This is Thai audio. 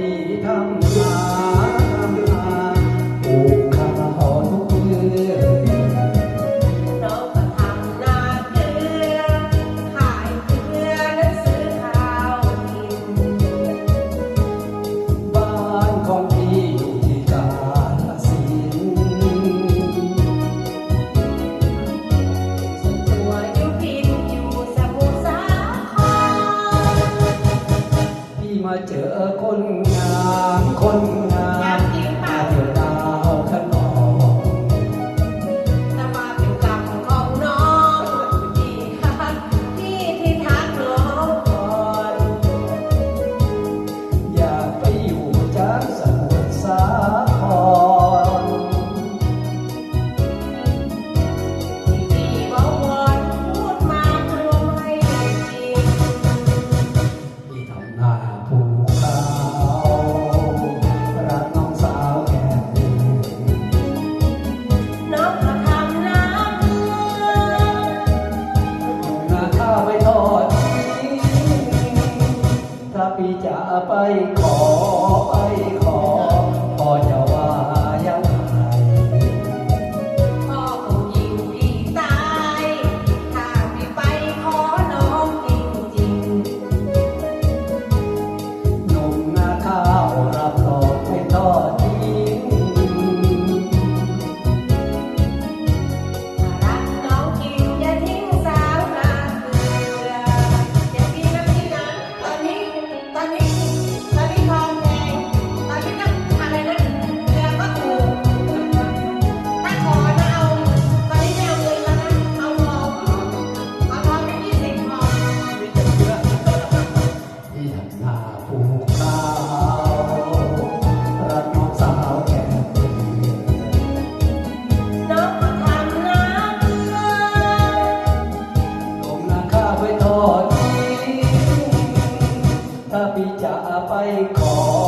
พี่ทำลาปูข้าวหอมเดือนเราก็ทำนาเกลือ ขายเกลือและซื้อข้าวกิน บ้านของพี่กาฬสินตัวยู่พินอยู่สมุทรสาคร พี่มาเจอคน ม ไปขอ ที่จะไปขอ